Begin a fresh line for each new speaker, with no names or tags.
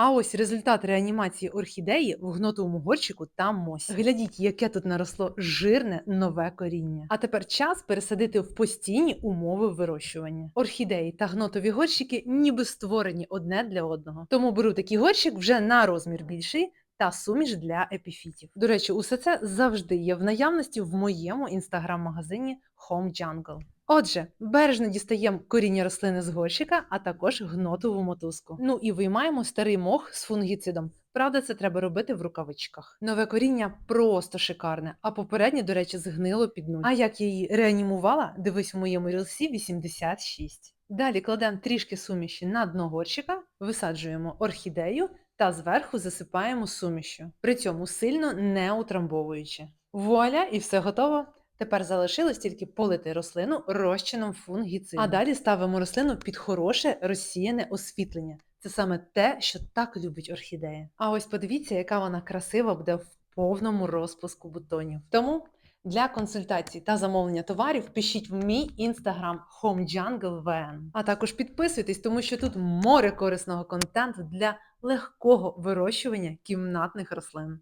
А ось результат реанімації орхідеї в гнотовому горщику та мосі. Глядіть, яке тут наросло жирне нове коріння. А тепер час пересадити в постійні умови вирощування. Орхідеї та гнотові горщики ніби створені одне для одного. Тому беру такий горщик вже на розмір більший. Та суміш для епіфітів. До речі, усе це завжди є в наявності в моєму інстаграм-магазині Home Jungle. Отже, бережно дістаємо коріння рослини з горщика, а також гнотову мотузку. Ну і виймаємо старий мох з фунгіцидом. Правда, це треба робити в рукавичках. Нове коріння просто шикарне, а попереднє, до речі, згнило під нуль. А як я її реанімувала, дивись в моєму рілсі 86. Далі кладемо трішки суміші на дно горщика, висаджуємо орхідею та зверху засипаємо сумішю, при цьому сильно не утрамбовуючи. Вуаля, і все готово. Тепер залишилось тільки полити рослину розчином фунгіциду. А далі ставимо рослину під хороше розсіяне освітлення. Це саме те, що так любить орхідея. А ось подивіться, яка вона красива буде в повному розпуску бутонів. Тому для консультацій та замовлення товарів пишіть в мій інстаграм HomeJungleVN. А також підписуйтесь, тому що тут море корисного контенту для легкого вирощування кімнатних рослин.